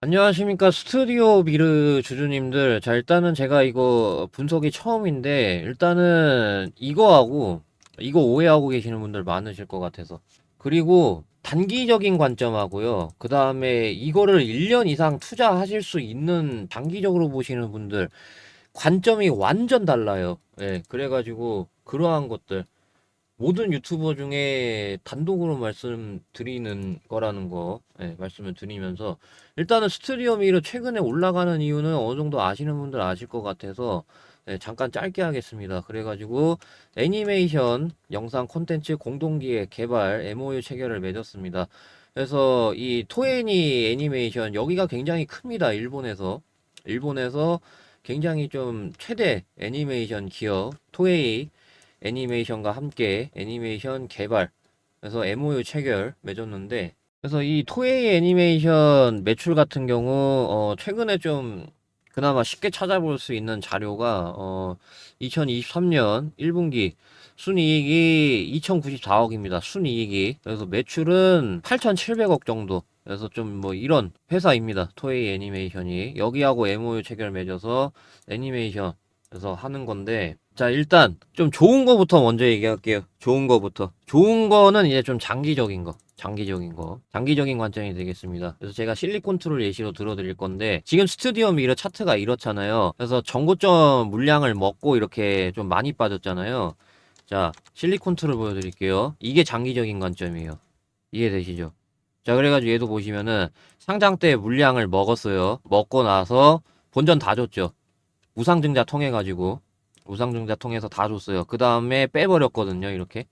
안녕하십니까. 스튜디오 미르 주주님들. 자 일단은 제가 이거 분석이 처음인데 일단은 이거하고 이거 오해하고 계시는 분들 많으실 것 같아서. 그리고 단기적인 관점하고요. 그 다음에 이거를 1년 이상 투자하실 수 있는 장기적으로 보시는 분들 관점이 완전 달라요. 예 그래가지고 그러한 것들 모든 유튜버 중에 단독으로 말씀드리는 거라는 거 예, 말씀을 드리면서 일단은 스튜디오 미러 최근에 올라가는 이유는 어느 정도 아시는 분들 아실 것 같아서 네, 잠깐 짧게 하겠습니다. 그래가지고 애니메이션 영상 콘텐츠 공동기획 개발 MOU 체결을 맺었습니다. 그래서 이 토에니 애니메이션 여기가 굉장히 큽니다. 일본에서 일본에서 굉장히 좀 최대 애니메이션 기업 토에이 애니메이션과 함께 애니메이션 개발 그래서 MOU 체결 맺었는데 그래서 이 토에이 애니메이션 매출 같은 경우 어 최근에 좀 그나마 쉽게 찾아볼 수 있는 자료가 어 2023년 1분기 순이익이 2094억입니다. 순이익이 그래서 매출은 8,700억 정도 그래서 좀 뭐 이런 회사입니다. 토에이 애니메이션이 여기하고 MOU 체결 맺어서 애니메이션 그래서 하는 건데 자 일단 좀 좋은 거부터 먼저 얘기할게요. 좋은 거부터. 좋은 거는 이제 좀 장기적인 거 장기적인 거 장기적인 관점이 되겠습니다. 그래서 제가 실리콘 툴을 예시로 들어드릴 건데 지금 스튜디오 미러 차트가 이렇잖아요. 그래서 전고점 물량을 먹고 이렇게 좀 많이 빠졌잖아요. 자 실리콘 툴을 보여드릴게요. 이게 장기적인 관점이에요. 이해되시죠? 자 그래가지고 얘도 보시면은 상장 때 물량을 먹었어요. 먹고 나서 본전 다 줬죠. 우상증자 통해 가지고 우상증자 통해서 다 줬어요 그 다음에 빼버렸거든요 이렇게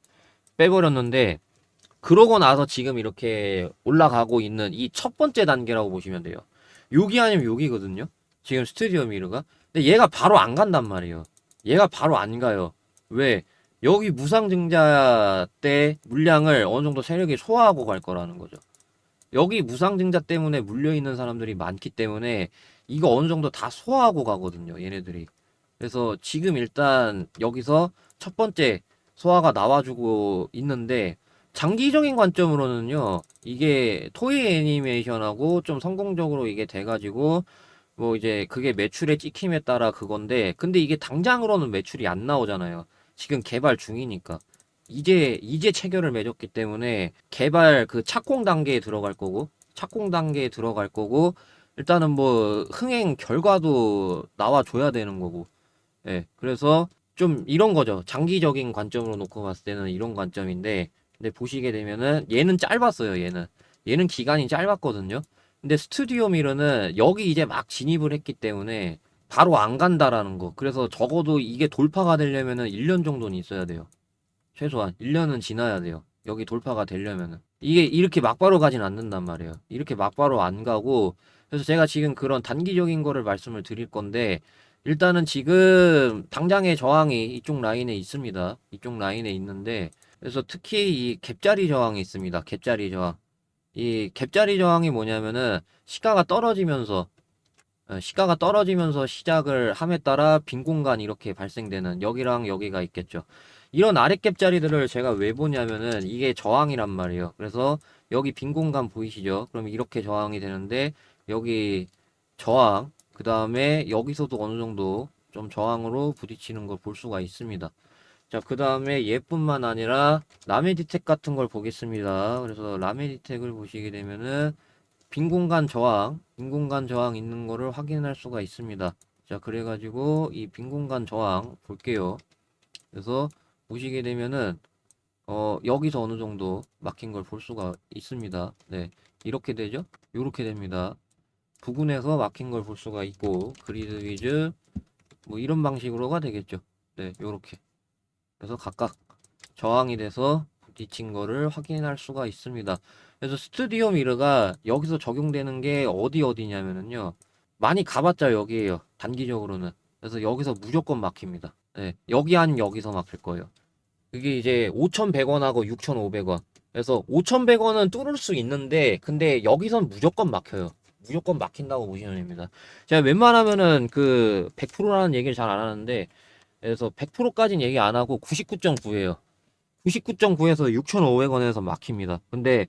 빼버렸는데 그러고 나서 지금 이렇게 올라가고 있는 이 첫 번째 단계라고 보시면 돼요. 여기 아니면 여기거든요. 지금 스튜디오 미르가. 근데 얘가 바로 안 간단 말이에요. 얘가 바로 안 가요. 왜? 여기 무상증자 때 물량을 어느 정도 세력이 소화하고 갈 거라는 거죠. 여기 무상증자 때문에 물려있는 사람들이 많기 때문에 이거 어느 정도 다 소화하고 가거든요. 얘네들이. 그래서 지금 일단 여기서 첫 번째 소화가 나와주고 있는데 장기적인 관점으로는요, 이게 토이 애니메이션하고 좀 성공적으로 이게 돼가지고, 뭐 이제 그게 매출의 찍힘에 따라 그건데, 근데 이게 당장으로는 매출이 안 나오잖아요. 지금 개발 중이니까. 이제, 이제 체결을 맺었기 때문에 개발 그 착공 단계에 들어갈 거고, 착공 단계에 들어갈 거고, 일단은 뭐 흥행 결과도 나와줘야 되는 거고, 예, 그래서 좀 이런 거죠. 장기적인 관점으로 놓고 봤을 때는 이런 관점인데, 근데 보시게 되면은 얘는 짧았어요. 얘는 얘는 기간이 짧았거든요. 근데 스튜디오 미러는 여기 이제 막 진입을 했기 때문에 바로 안 간다라는 거. 그래서 적어도 이게 돌파가 되려면은 1년 정도는 있어야 돼요. 최소한 1년은 지나야 돼요. 여기 돌파가 되려면은 이게 이렇게 막바로 가진 않는단 말이에요. 이렇게 막바로 안 가고 그래서 제가 지금 그런 단기적인 거를 말씀을 드릴 건데 일단은 지금 당장의 저항이 이쪽 라인에 있습니다. 이쪽 라인에 있는데 그래서 특히 이 갭자리 저항이 있습니다. 갭자리 저항. 이 갭자리 저항이 뭐냐면은 시가가 떨어지면서 어, 시가가 떨어지면서 시작을 함에 따라 빈 공간 이렇게 발생되는 여기랑 여기가 있겠죠. 이런 아랫갭 자리들을 제가 왜 보냐면은 이게 저항이란 말이에요. 그래서 여기 빈 공간 보이시죠? 그럼 이렇게 저항이 되는데 여기 저항 그 다음에 여기서도 어느 정도 좀 저항으로 부딪히는 걸 볼 수가 있습니다. 자, 그 다음에 얘뿐만 아니라 라메디텍 같은 걸 보겠습니다. 그래서 라메디텍을 보시게 되면은 빈 공간 저항, 빈 공간 저항 있는 거를 확인할 수가 있습니다. 자, 그래가지고 이 빈 공간 저항 볼게요. 그래서 보시게 되면은 어, 여기서 어느 정도 막힌 걸 볼 수가 있습니다. 네. 이렇게 되죠? 이렇게 됩니다. 부근에서 막힌 걸 볼 수가 있고, 그리드 위즈, 뭐 이런 방식으로가 되겠죠. 네, 요렇게. 그래서 각각 저항이 돼서 부딪힌 거를 확인할 수가 있습니다. 그래서 스튜디오 미러가 여기서 적용되는 게 어디 어디냐면은요. 많이 가봤자 여기에요. 단기적으로는. 그래서 여기서 무조건 막힙니다. 네, 여기 아니면 여기서 막힐 거예요. 그게 이제 5,100원하고 6,500원. 그래서 5,100원은 뚫을 수 있는데 근데 여기선 무조건 막혀요. 무조건 막힌다고 보시면 됩니다. 제가 웬만하면은 그 100%라는 얘기를 잘 안 하는데 그래서 100%까지는 얘기 안 하고 99.9예요. 99.9에서 6,500원에서 막힙니다. 근데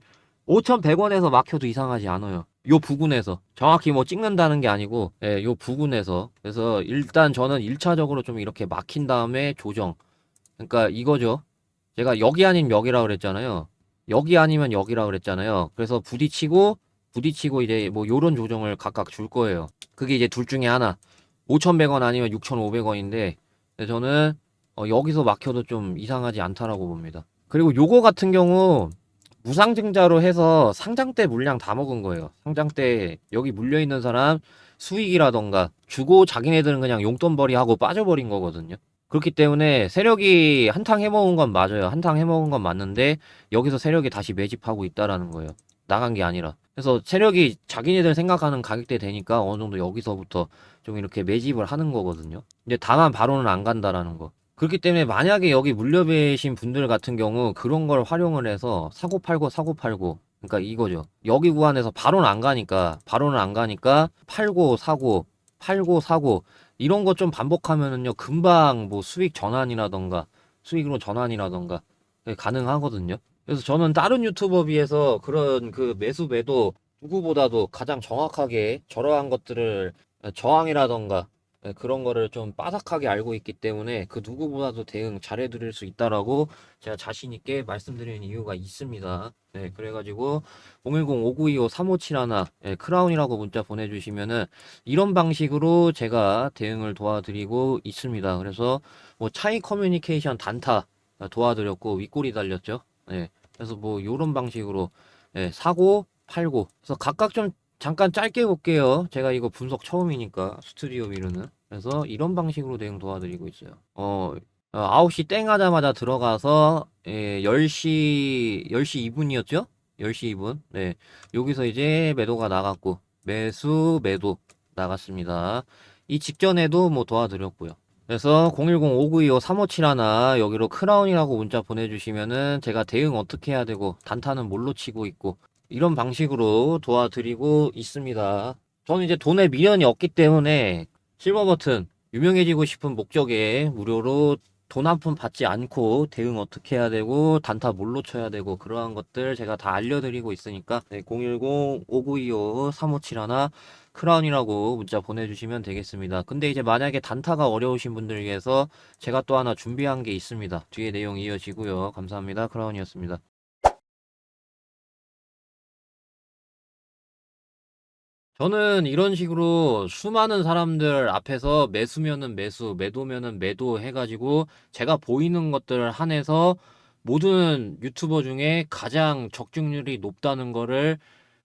5,100원에서 막혀도 이상하지 않아요. 요 부근에서 정확히 뭐 찍는다는 게 아니고 예, 요 부근에서 그래서 일단 저는 1차적으로 좀 이렇게 막힌 다음에 조정 그러니까 이거죠 제가 여기 아닌 여기라 그랬잖아요 여기 아니면 여기라 그랬잖아요 그래서 부딪히고 부딪히고 이제 뭐 요런 조정을 각각 줄 거예요 그게 이제 둘 중에 하나 5,100원 아니면 6,500원인데 저는 어, 여기서 막혀도 좀 이상하지 않다라고 봅니다 그리고 요거 같은 경우 무상증자로 해서 상장 때 물량 다 먹은 거예요. 상장 때 여기 물려 있는 사람 수익이라던가 주고 자기네들은 그냥 용돈벌이 하고 빠져버린 거거든요. 그렇기 때문에 세력이 한탕 해먹은 건 맞아요. 한탕 해먹은 건 맞는데 여기서 세력이 다시 매집하고 있다라는 거예요. 나간 게 아니라. 그래서 세력이 자기네들 생각하는 가격대 되니까 어느 정도 여기서부터 좀 이렇게 매집을 하는 거거든요. 근데 다만 바로는 안 간다라는 거. 그렇기 때문에 만약에 여기 물려배신 분들 같은 경우 그런 걸 활용을 해서 사고 팔고 사고 팔고 그러니까 이거죠. 여기 구간에서 바로는 안 가니까 바로는 안 가니까 팔고 사고 팔고 사고 이런 거 좀 반복하면은요 금방 뭐 수익 전환이라던가 수익으로 전환이라던가 그게 가능하거든요. 그래서 저는 다른 유튜버 비해서 그런 그 매수 매도 누구보다도 가장 정확하게 저러한 것들을 저항이라던가 네, 그런 거를 좀 빠삭하게 알고 있기 때문에 그 누구보다도 대응 잘해 드릴 수 있다라고 제가 자신 있게 말씀드리는 이유가 있습니다. 네, 그래가지고 010-5925-3571 네, 크라운이라고 문자 보내주시면은 이런 방식으로 제가 대응을 도와드리고 있습니다. 그래서 뭐 차이 커뮤니케이션 단타 도와드렸고 윗골이 달렸죠. 네, 그래서 뭐 이런 방식으로 네, 사고 팔고 그래서 각각 좀 잠깐 짧게 볼게요. 제가 이거 분석 처음이니까 스튜디오 미르는 그래서 이런 방식으로 대응 도와드리고 있어요. 어, 어 9시 땡 하자마자 들어가서 예, 10시 10시 2분이었죠? 10시 2분. 네. 여기서 이제 매도가 나갔고 매수 매도 나갔습니다. 이 직전에도 뭐 도와드렸고요. 그래서 010-5925-3571 여기로 크라운이라고 문자 보내주시면은 제가 대응 어떻게 해야 되고 단타는 뭘로 치고 있고 이런 방식으로 도와드리고 있습니다. 저는 이제 돈에 미련이 없기 때문에 실버 버튼 유명해지고 싶은 목적에 무료로 돈 한 푼 받지 않고 대응 어떻게 해야 되고 단타 뭘로 쳐야 되고 그러한 것들 제가 다 알려드리고 있으니까 네, 010-5925-3571 크라운이라고 문자 보내주시면 되겠습니다. 근데 이제 만약에 단타가 어려우신 분들 위해서 제가 또 하나 준비한 게 있습니다. 뒤에 내용 이어지고요. 감사합니다. 크라운이었습니다. 저는 이런 식으로 수많은 사람들 앞에서 매수면은 매수, 매도면은 매도 해가지고 제가 보이는 것들 한해서 모든 유튜버 중에 가장 적중률이 높다는 거를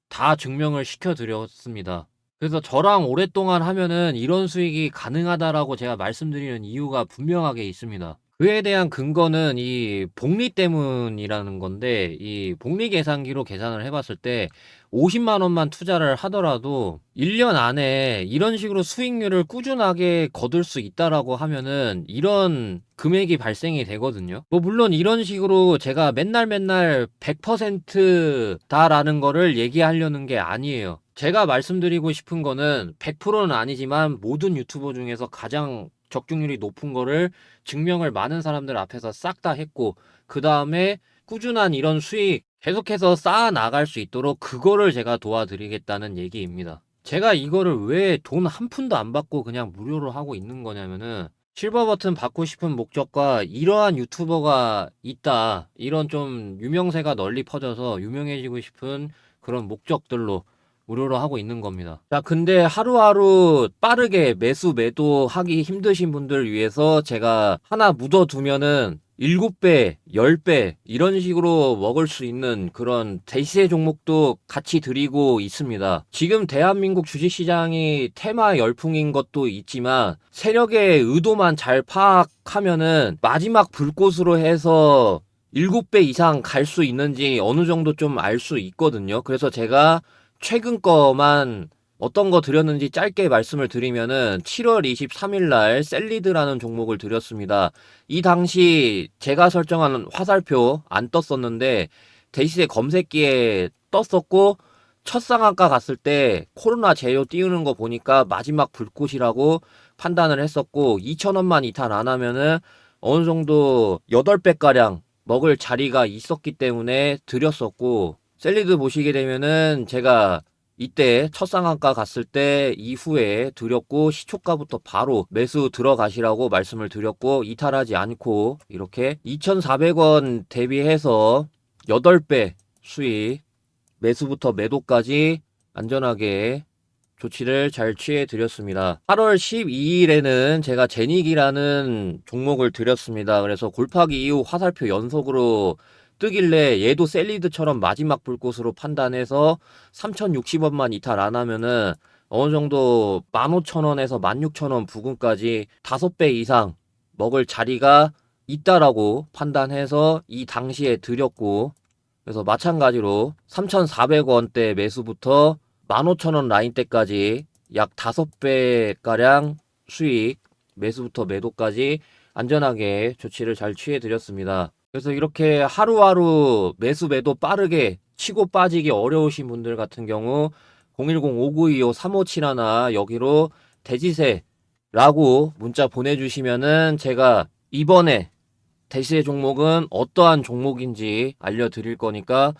다 증명을 시켜드렸습니다. 그래서 저랑 오랫동안 하면은 이런 수익이 가능하다라고 제가 말씀드리는 이유가 분명하게 있습니다. 그에 대한 근거는 이 복리 때문이라는 건데 이 복리 계산기로 계산을 해봤을 때 50만 원만 투자를 하더라도 1년 안에 이런 식으로 수익률을 꾸준하게 거둘 수 있다라고 하면은 이런 금액이 발생이 되거든요. 뭐 물론 이런 식으로 제가 맨날 맨날 100%다라는 거를 얘기하려는 게 아니에요. 제가 말씀드리고 싶은 거는 100%는 아니지만 모든 유튜버 중에서 가장 적중률이 높은 거를 증명을 많은 사람들 앞에서 싹 다 했고 그 다음에 꾸준한 이런 수익 계속해서 쌓아 나갈 수 있도록 그거를 제가 도와드리겠다는 얘기입니다. 제가 이거를 왜 돈 한 푼도 안 받고 그냥 무료로 하고 있는 거냐면은 실버 버튼 받고 싶은 목적과 이러한 유튜버가 있다. 이런 좀 유명세가 널리 퍼져서 유명해지고 싶은 그런 목적들로 무료로 하고 있는 겁니다. 자, 근데 하루하루 빠르게 매수 매도 하기 힘드신 분들 위해서 제가 하나 묻어두면은 7배, 10배 이런 식으로 먹을 수 있는 그런 대시세 종목도 같이 드리고 있습니다. 지금 대한민국 주식시장이 테마 열풍인 것도 있지만 세력의 의도만 잘 파악하면은 마지막 불꽃으로 해서 7배 이상 갈 수 있는지 어느 정도 좀 알 수 있거든요. 그래서 제가 최근 거만 어떤 거 드렸는지 짧게 말씀을 드리면은 7월 23일 날 셀리드라는 종목을 드렸습니다. 이 당시 제가 설정한 화살표 안 떴었는데 대시세 검색기에 떴었고 첫 상한가 갔을 때 코로나 제로 띄우는 거 보니까 마지막 불꽃이라고 판단을 했었고 2,000원만 이탈 안 하면은 어느 정도 8배 가량 먹을 자리가 있었기 때문에 드렸었고 셀리드 보시게 되면은 제가 이때 첫 상한가 갔을 때 이후에 드렸고 시초가부터 바로 매수 들어가시라고 말씀을 드렸고 이탈하지 않고 이렇게 2,400원 대비해서 8배 수익 매수부터 매도까지 안전하게 조치를 잘 취해 드렸습니다. 8월 12일에는 제가 제닉이라는 종목을 드렸습니다. 그래서 골파기 이후 화살표 연속으로 뜨길래 얘도 셀리드처럼 마지막 불꽃으로 판단해서 3,060원만 이탈 안 하면은 어느 정도 15,000원에서 16,000원 부근까지 5배 이상 먹을 자리가 있다라고 판단해서 이 당시에 드렸고 그래서 마찬가지로 3,400원대 매수부터 15,000원 라인대까지 약 5배 가량 수익 매수부터 매도까지 안전하게 조치를 잘 취해 드렸습니다. 그래서 이렇게 하루하루 매수 매도 빠르게 치고 빠지기 어려우신 분들 같은 경우 010-5925-3571 여기로 대지세라고 문자 보내주시면은 제가 이번에 대시세 종목은 어떠한 종목인지 알려드릴 거니까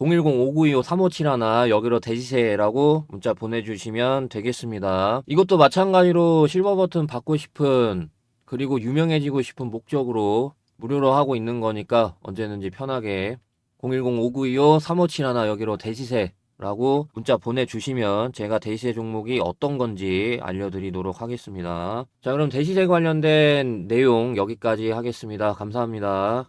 010-5925-3571 여기로 대지세라고 문자 보내주시면 되겠습니다. 이것도 마찬가지로 실버 버튼 받고 싶은 그리고 유명해지고 싶은 목적으로 무료로 하고 있는 거니까 언제든지 편하게 010-5925-3571 여기로 대시세라고 문자 보내주시면 제가 대시세 종목이 어떤 건지 알려드리도록 하겠습니다. 자 그럼 대시세 관련된 내용 여기까지 하겠습니다. 감사합니다.